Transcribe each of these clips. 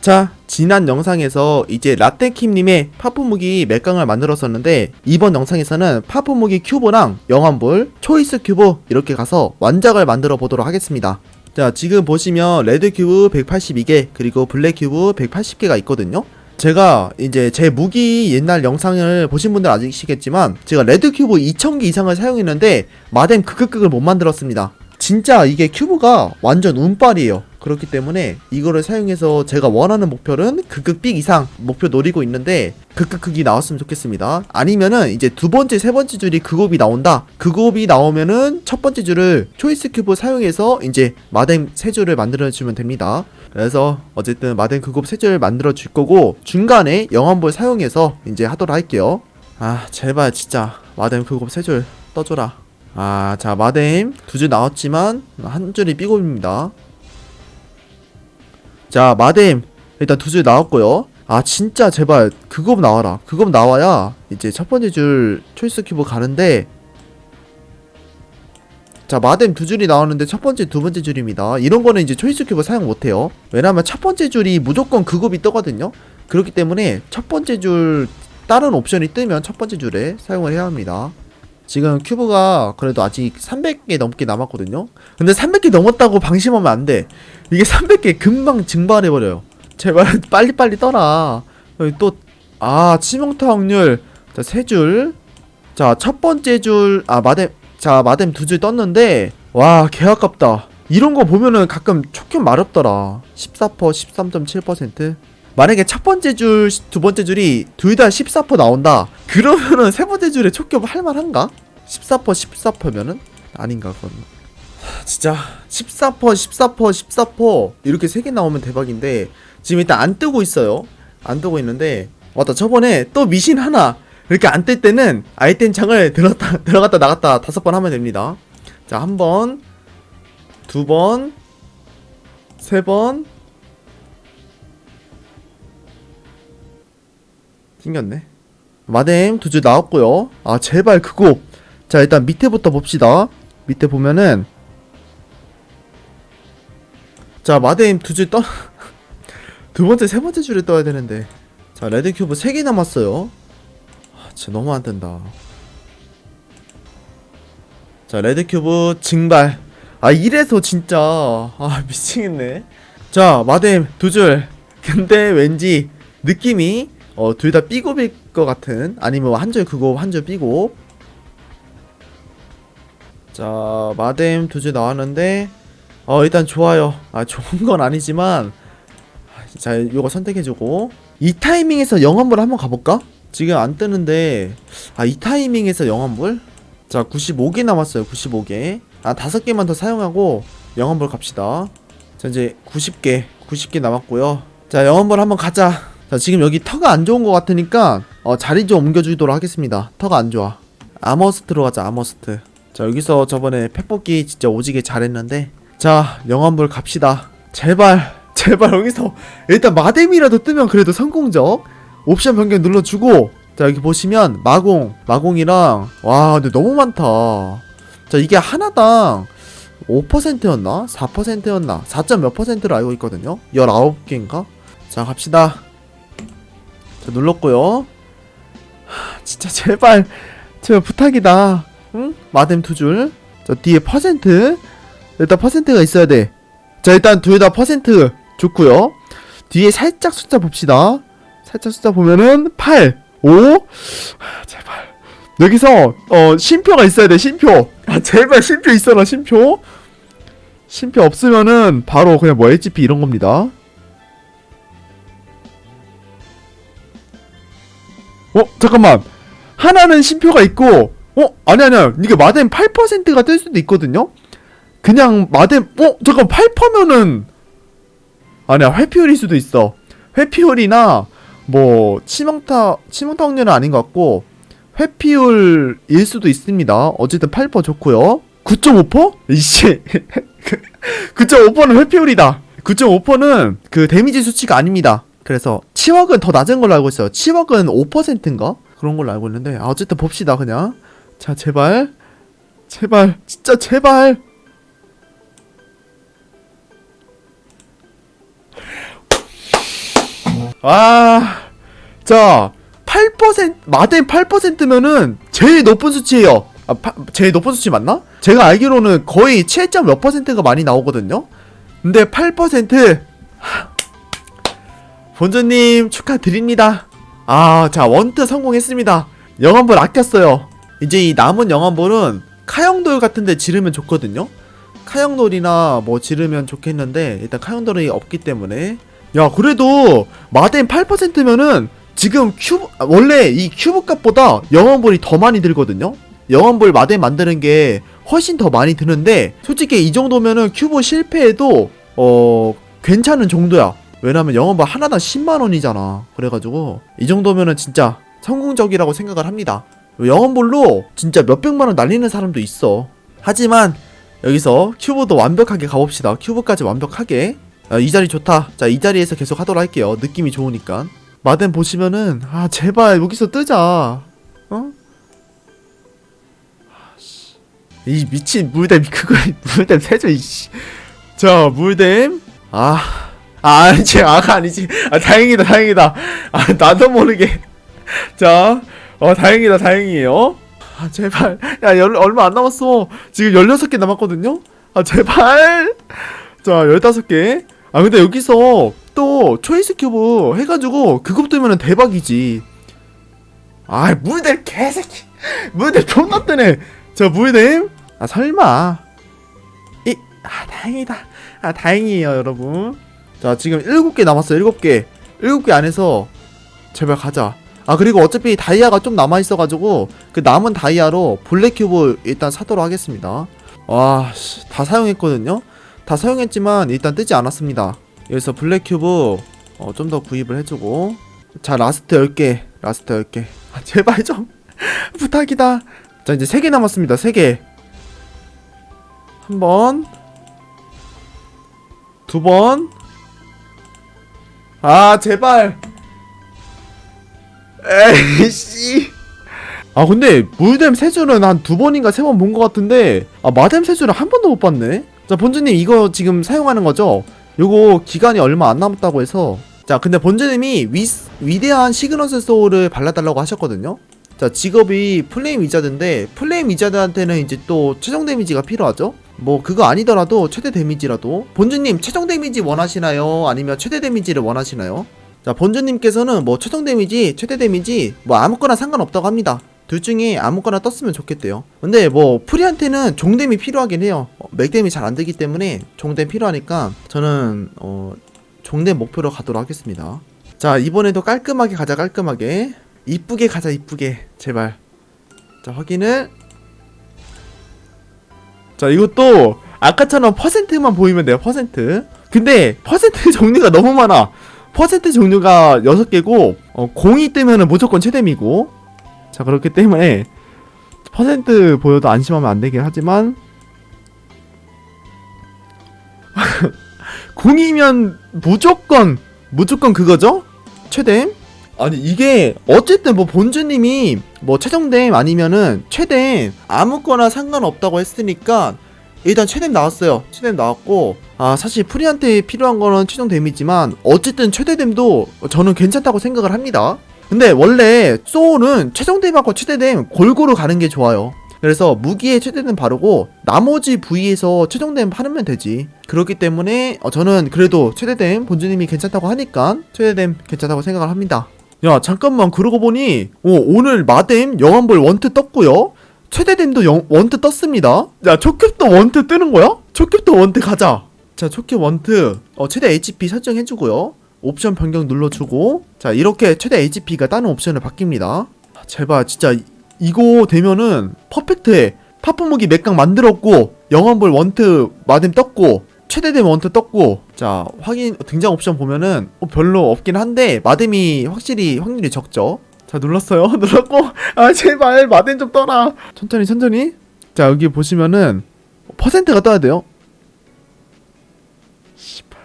자, 지난 영상에서 이제 라떼킴님의 파프무기 맥강을 만들었었는데 이번 영상에서는 파프무기 큐브랑 영환불, 초이스 큐브 이렇게 가서 완작을 만들어 보도록 하겠습니다. 자, 지금 보시면 레드 큐브 182개 그리고 블랙 큐브 180개가 있거든요. 제가 이제 제 무기 옛날 영상을 보신 분들 아시겠지만 제가 레드 큐브 2000개 이상을 사용했는데 마뎀 크크크를 못 만들었습니다. 진짜 이게 큐브가 완전 운빨이에요. 그렇기 때문에 이거를 사용해서 제가 원하는 목표는 극극빅 이상 목표 노리고 있는데 극극극이 나왔으면 좋겠습니다. 아니면은 이제 두 번째, 세 번째 줄이 극옵이 나온다. 극옵이 나오면은 첫 번째 줄을 초이스 큐브 사용해서 이제 마뎀 세 줄을 만들어 주면 됩니다. 그래서 어쨌든 마뎀 극옵 세 줄을 만들어 줄 거고 중간에 영환볼 사용해서 이제 하도록 할게요. 아 제발 진짜 마뎀 극옵 세 줄 떠줘라. 아, 자, 마뎀 두줄 나왔지만 한 줄이 삐곱입니다. 자, 마뎀 일단 두 줄 나왔고요. 아, 진짜 제발 그거 나와라. 그거 나와야 이제 첫 번째 줄 초이스 큐브 가는데 자, 마뎀 두 줄이 나오는데 첫 번째, 두 번째 줄입니다. 이런 거는 이제 초이스 큐브 사용 못 해요. 왜냐면 첫 번째 줄이 무조건 그급이 뜨거든요. 그렇기 때문에 첫 번째 줄 다른 옵션이 뜨면 첫 번째 줄에 사용을 해야 합니다. 지금 큐브가 그래도 아직 300개 넘게 남았거든요. 근데 300개 넘었다고 방심하면 안 돼. 이게 300개 금방 증발해버려요. 제발 빨리빨리 떠라. 여기 또, 아, 치명타 확률. 자, 세 줄. 자, 첫 번째 줄, 아, 마뎀, 자, 마뎀 두 줄 떴는데, 와, 개 아깝다. 이런 거 보면은 가끔 촉현 마렵더라. 14%, 13.7%. 만약에 첫 번째 줄, 두 번째 줄이 둘 다 14% 나온다. 그러면은 세 번째 줄에 촉격 할만한가? 14% 14%면은 아닌가 그건. 하, 진짜 14% 14% 14% 이렇게 세 개 나오면 대박인데 지금 일단 안 뜨고 있어요. 안 뜨고 있는데 맞다 저번에 또 미신 하나 이렇게 안 뜰 때는 아이템 창을 들었다 들어갔다 나갔다 다섯 번 하면 됩니다. 자 한 번, 두 번, 세 번. 튕겼네. 마뎀 두줄 나왔고요. 아 제발 그거. 자 일단 밑에부터 봅시다. 밑에 보면은 자 마뎀 두줄 떠. 두 번째 세 번째 줄에 떠야 되는데. 자 레드 큐브 세개 남았어요. 아, 진짜 너무 안 된다. 자 레드 큐브 증발. 아 이래서 진짜 아 미치겠네. 자 마뎀 두 줄. 근데 왠지 느낌이 어, 둘다 삐곱일 것 같은 아니면 한 줄 그거 한줄 삐곱 자 마뎀 두 줄 나왔는데 어 일단 좋아요. 아 좋은 건 아니지만 자 이거 선택해주고. 이 타이밍에서 영환불 한번 가볼까? 지금 안 뜨는데 아 이 타이밍에서 영환불? 자 95개 남았어요 95개. 아 다섯 개만 더 사용하고 영환불 갑시다. 자 이제 90개 90개 남았고요. 자 영환불 한번 가자 자 지금 여기 터가 안 좋은 것 같으니까 어, 자리 좀 옮겨주도록 하겠습니다 터가 안 좋아 아머스트로 가자 아머스트 자 여기서 저번에 팩뽑기 진짜 오지게 잘했는데 자 영환불 갑시다 제발 제발 여기서 일단 마뎀이라도 뜨면 그래도 성공적 옵션 변경 눌러주고 자 여기 보시면 마공 마공이랑 와 근데 너무 많다 자 이게 하나당 5%였나? 4%였나? 4. 몇 퍼센트로 알고 있거든요 19개인가? 자 갑시다 자 눌렀고요. 하, 진짜 제발 제발 부탁이다. 응? 마뎀 두줄. 자 뒤에 퍼센트. 일단 퍼센트가 있어야 돼자 일단 둘 다 퍼센트 좋고요. 뒤에 살짝 숫자 봅시다. 살짝 숫자 보면은 8 5 하, 제발. 여기서 어 심표가 있어야 돼 심표. 아 제발 심표 있어라 심표. 심표 없으면은 바로 그냥 뭐 HP 이런 겁니다 어 잠깐만. 하나는 심표가 있고 어 아니 아니야. 이게 마뎀 8%가 뜰 수도 있거든요? 그냥 마뎀 어 잠깐 8%면은 아니야 회피율일 수도 있어. 회피율이나 뭐 치명타 치명타 확률은 아닌 것 같고 회피율일 수도 있습니다. 어쨌든 8% 좋고요. 9.5%? 이씨. 9.5%는 회피율이다. 9.5%는 그 데미지 수치가 아닙니다 그래서 치wak은 더 낮은 걸로 알고 있어요. 치wak은 5%인가? 그런 걸로 알고 있는데 아, 어쨌든 봅시다 그냥. 자 제발 제발 진짜 제발 아, 자, 8% 마덴 8%면은 제일 높은 수치예요. 아, 파, 제일 높은 수치 맞나? 제가 알기로는 거의 7점 몇 퍼센트가 많이 나오거든요. 근데 8% 하, 본주님 축하드립니다. 아, 자 원트 성공했습니다. 영암볼 아꼈어요. 이제 이 남은 영암볼은 카영돌 같은데 지르면 좋거든요. 카영돌이나 뭐 지르면 좋겠는데 일단 카영돌이 없기 때문에 야 그래도 마덴 8%면은 지금 큐브 아, 원래 이 큐브 값보다 영암볼이 더 많이 들거든요. 영암볼 마덴 만드는 게 훨씬 더 많이 드는데 솔직히 이 정도면은 큐브 실패해도 어 괜찮은 정도야. 왜냐면 영암볼 하나당 10만 원이잖아. 그래가지고 이 정도면은 진짜 성공적이라고 생각을 합니다. 영암볼로 진짜 몇백만 원 날리는 사람도 있어. 하지만 여기서 큐브도 완벽하게 가봅시다. 큐브까지 완벽하게. 아, 이 자리 좋다. 자, 이 자리에서 계속 하도록 할게요. 느낌이 좋으니까. 마덴 보시면은, 아, 제발, 여기서 뜨자. 어? 아, 씨. 이 미친 물댐, 그거, 물댐 세줘, 이씨. 자, 물댐. 아, 아, 아니지, 아가 아니지. 아, 다행이다, 다행이다. 아, 나도 모르게. 자, 어, 다행이다, 다행이에요. 아, 제발. 야, 열, 얼마 안 남았어. 지금 16개 남았거든요? 아, 제발. 자, 15개. 아, 근데 여기서 또 초이스 큐브 해가지고 그거 뜨면은 대박이지. 아, 물댐 개새끼. 물댐 존나 뜨네. 자, 물댐. 아, 설마. 이, 아, 다행이다. 아, 다행이에요, 여러분. 자, 지금 7개 남았어요, 7개. 7개 안에서 제발 가자. 아 그리고 어차피 다이아가 좀 남아 있어가지고 그 남은 다이아로 블랙 큐브 일단 사도록 하겠습니다. 와, 씨, 다 사용했거든요. 다 사용했지만 일단 뜨지 않았습니다. 여기서 블랙 큐브 어, 좀 더 구입을 해주고 자 라스트 10개 라스트 10개 아, 제발 좀 부탁이다. 자 이제 3개 남았습니다. 3개 한 번, 두 번. 아 제발. 에이씨. 아 근데 물댐 세줄은 한 두 번인가 세 번 본 것 같은데 아 마댐 세줄은 한 번도 못 봤네. 자 본주님 이거 지금 사용하는 거죠? 요거 기간이 얼마 안 남았다고 해서 자 근데 본주님이 위, 위대한 시그너스 소울을 발라달라고 하셨거든요. 자 직업이 플레임 위자드인데 플레임 위자드한테는 이제 또 최종 데미지가 필요하죠. 뭐 그거 아니더라도 최대 데미지라도 본주님 최종 데미지 원하시나요? 아니면 최대 데미지를 원하시나요? 자, 본주님께서는 뭐 최종 데미지, 최대 데미지 뭐 아무거나 상관없다고 합니다. 둘 중에 아무거나 떴으면 좋겠대요. 근데 뭐 프리한테는 종댐이 필요하긴 해요. 어, 맥댐이 잘 안 되기 때문에 종댐 필요하니까 저는 어 종댐 목표로 가도록 하겠습니다. 자, 이번에도 깔끔하게 가자 깔끔하게. 이쁘게 가자 이쁘게. 제발. 자, 확인을 자, 이것도 아까처럼 퍼센트만 보이면 돼요. 퍼센트. 근데 퍼센트 종류가 너무 많아. 퍼센트 종류가 6개고 어, 공이 뜨면은 무조건 최대미고 자 그렇기 때문에 퍼센트 보여도 안심하면 안 되긴 하지만 공이면 무조건 무조건 그거죠 최댐 아니 이게 어쨌든 뭐 본주님이 뭐 최종댐 아니면은 최댐 아무거나 상관없다고 했으니까 일단 최댐 나왔어요. 최댐 나왔고 아 사실 프리한테 필요한 거는 최종 댐이지만 어쨌든 최대댐도 저는 괜찮다고 생각을 합니다. 근데 원래 소울은 최종 댐하고 최대댐 골고루 가는 게 좋아요. 그래서 무기에 최대댐 바르고 나머지 부위에서 최종댐 바르면 되지. 그렇기 때문에 어, 저는 그래도 최대댐 본주님이 괜찮다고 하니까 최대댐 괜찮다고 생각을 합니다. 야 잠깐만 그러고 보니 오, 오늘 마댐 영암볼 원트 떴고요. 최대댐도 영, 원트 떴습니다. 야, 초캡도 원트 뜨는 거야? 초캡도 원트 가자. 자, 초캡 원트 어, 최대 HP 설정해주고요. 옵션 변경 눌러주고 자 이렇게 최대 HP가 다른 옵션을 바뀝니다. 아, 제발 진짜 이- 이거 되면은 퍼펙트해. 파프 무기 맥강 만들었고 영암볼 원트 마뎀 떴고 최대댐 원트 떴고 자 확인 등장 옵션 보면은 어, 별로 없긴 한데 마뎀이 확실히 확률이 적죠. 자 눌렀어요. 눌렀고 아 제발 마덴 좀 떠라. 천천히 천천히. 자 여기 보시면은 퍼센트가 떠야 돼요. 씨발.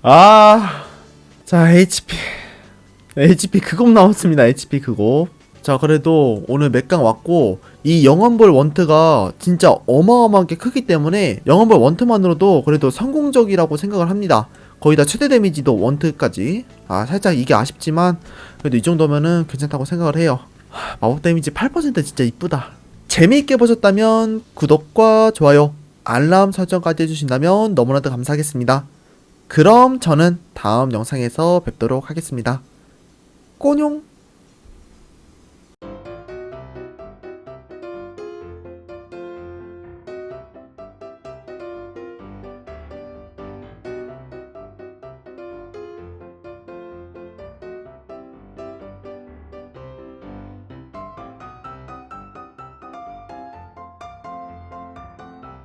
아자 HP HP 그거 나왔습니다. HP 그거 자 그래도 오늘 맥강 왔고 이 영원볼 원트가 진짜 어마어마하게 크기 때문에 영원볼 원트만으로도 그래도 성공적이라고 생각을 합니다. 거의 다 최대 데미지도 원트까지. 아 살짝 이게 아쉽지만 그래도 이 정도면은 괜찮다고 생각을 해요. 하, 마법 데미지 8% 진짜 이쁘다. 재미있게 보셨다면 구독과 좋아요 알람 설정까지 해주신다면 너무나도 감사하겠습니다. 그럼 저는 다음 영상에서 뵙도록 하겠습니다. 꼬뇽